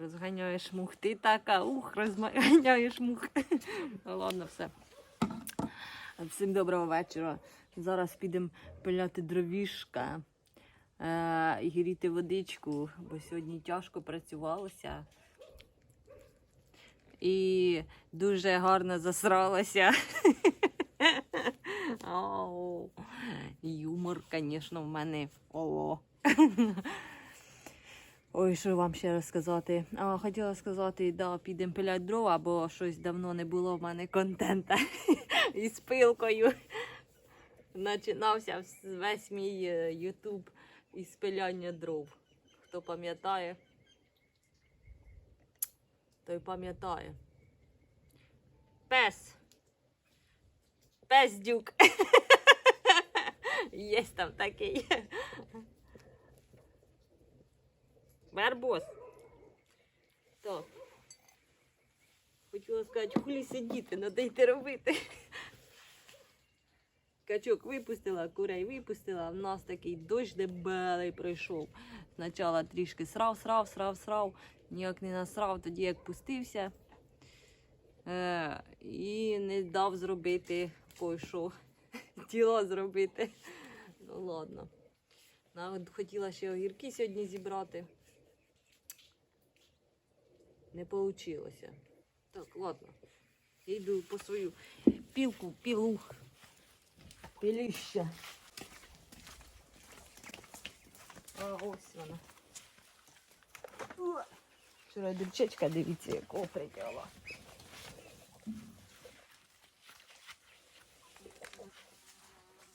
Розганяєш мух. Ти така, ух, розганяєш мух. Ну, Ладно, все. Всім доброго вечора. Зараз підемо пиляти дровішка е, і гріти водичку, бо сьогодні тяжко працювалося. І дуже гарно засралася. Юмор, звісно, в мене. Ого. Ой, що вам ще розказати? А, хотіла сказати, да, підемо пиляти дрова, бо щось давно не було в мене контента із пилкою. Починався весь мій е, Ютуб із пиляння дров. Хто пам'ятає, той пам'ятає. Пес. Пес дюк. Є там такий. Барбос. Так. Хотіла сказати, хулі сидіти, надо йти робити. Качок випустила, курей випустила. В нас такий дощ дебелий пройшов. Спочатку трішки срав, срав, срав, срав. Ніяк не насрав, тоді як пустився. Е, і не дав зробити кое-що. Тіло зробити. Ну ладно. Хотіла ще огірки сьогодні зібрати. Не вийшло. Так, ладно. Я йду по свою пілку, пілу. Піліща. А ось вона. О, Вчора дівчачка, дивіться, якого притягла.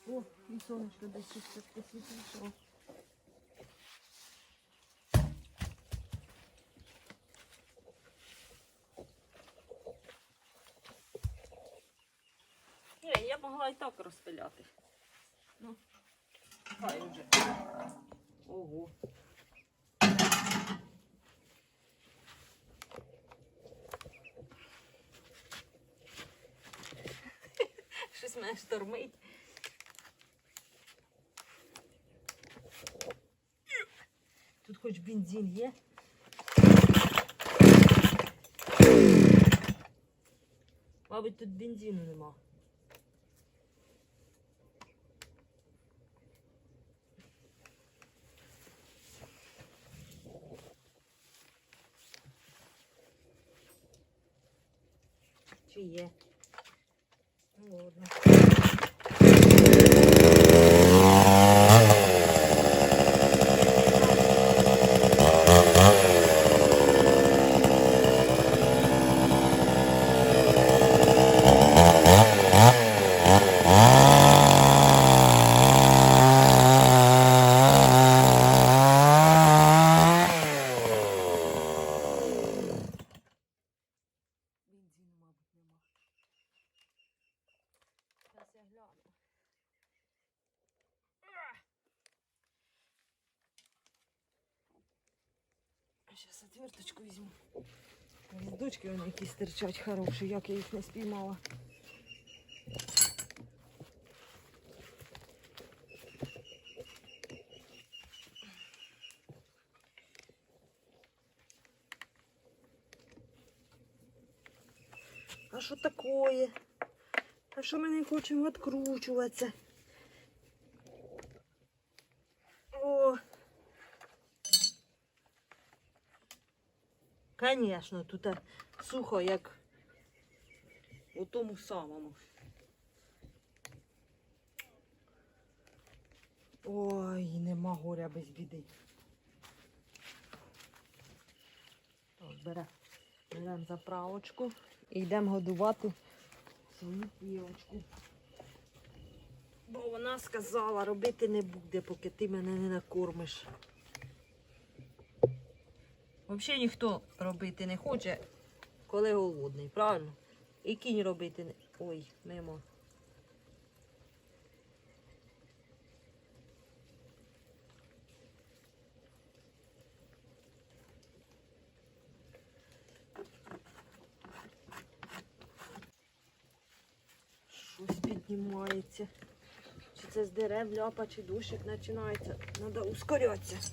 О, і сонечко десь тут посвітлішало. Ні, я могла і так розпиляти. Ну, хай вже. Ого. Щось мене штормить. Тут хоч бензин є. Мабуть, тут бензину нема. Чи є? Ну, ладно. Зараз отверточку візьму. Гвіздочки вони якісь стирчать хороші, як я їх не спіймала. А що такое? А що ми не хочемо відкручуватися? О! Конечно, тут сухо, як у тому самому. Ой, нема горя без біди. Так, бере. Беремо заправочку і йдемо годувати свою пілочку. Бо вона сказала, робити не буде, поки ти мене не накормиш. Взагалі ніхто робити не хоче, коли голодний, правильно? І кінь робити не. Ой, мимо. Щось піднімається. Чи це з дерев ляпа, чи дощик починається. Треба ускорятися.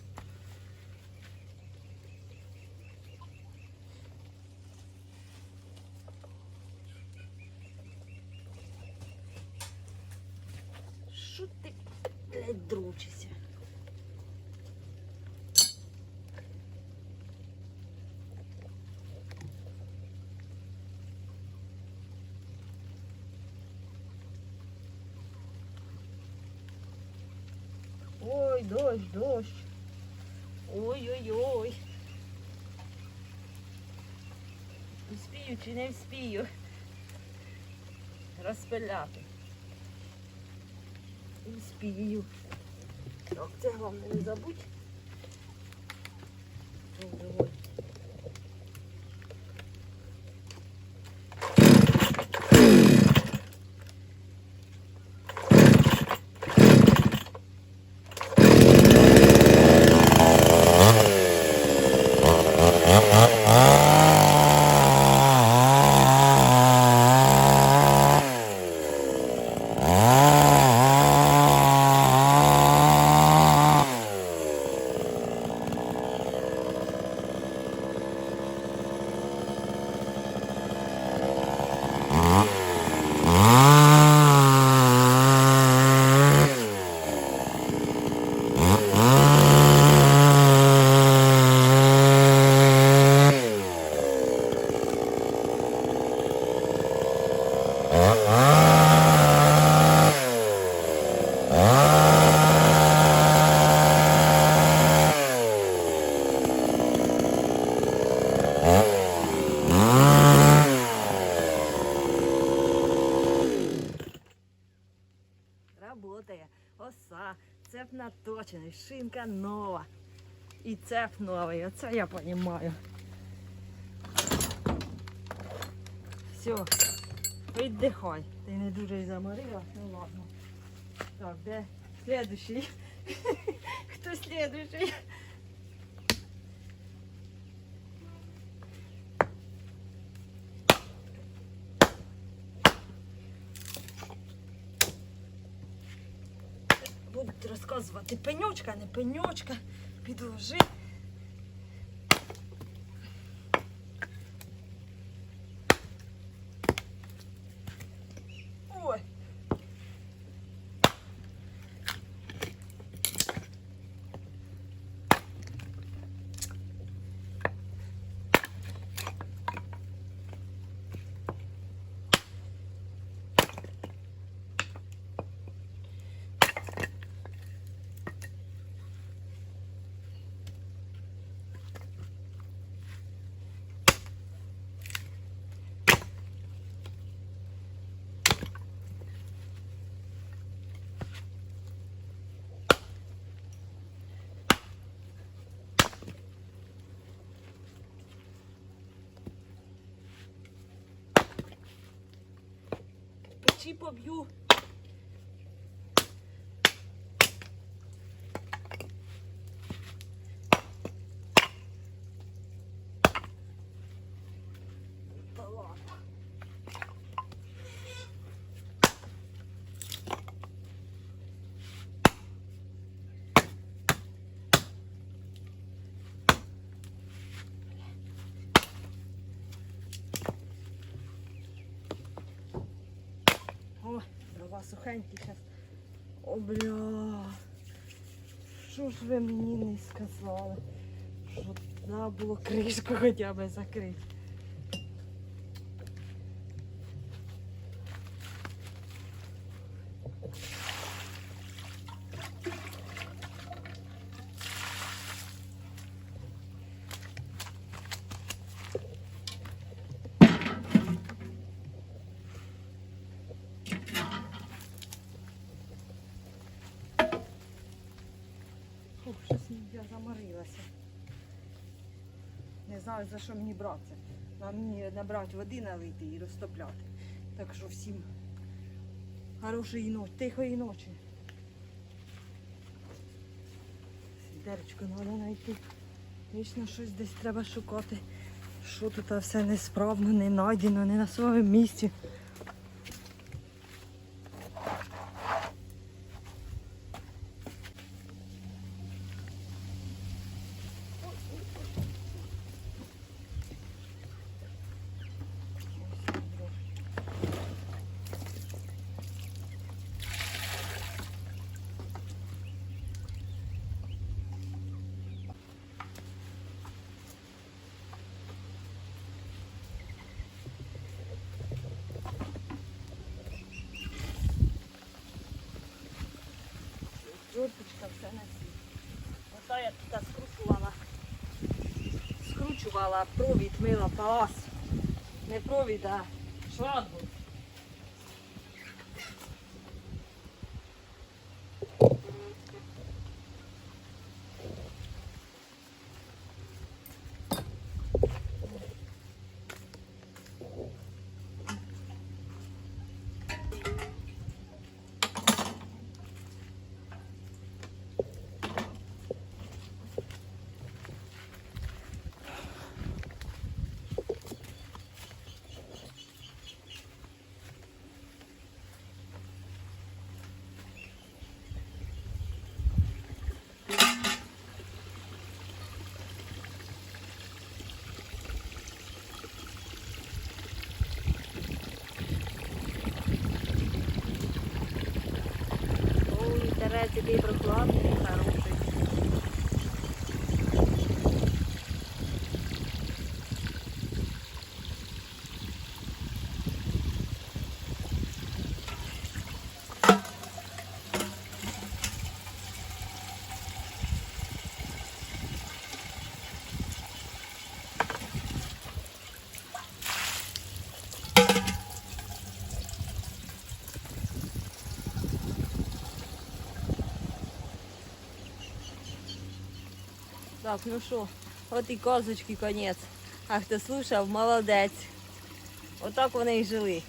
Що ти, блядь, дручишся? Ой, дощ, дощ. Ой-ой-ой. Вспію чи не вспію розпиляти. Вспію. Так, це головне не забудь. Добре, Работає. Оса, цеп наточений, шинка нова. І цеп новий. Оце я розумію. Все, віддихай. Ти не дуже заморила, ну ладно. Так, де следующий? Хто слідущий? Розказувати пеньочка, не пеньочка. Підложи. Ой. Печі поб'ю. Та ладно. О, дрова сухенькі зараз. О, бля. Що ж ви мені не сказали? Що треба було кришку хоча б закрити. Фух, щось я заморилася. Не знаю, за що мені братися. Нам мені набрати води налити і розтопляти. Так що всім хорошої ночі, тихої ночі. Сідерочку треба знайти. Вічно щось десь треба шукати. Що тут все несправно, не знайдено, не на своєму місці. Все на світ. Ота я тут скручувала. Скручувала провід, мила палас. Не провід, а шлангу. Ой, вітерець який Так, ну що, от і козочки конець. А хто слушав, молодець. Отак вони і жили.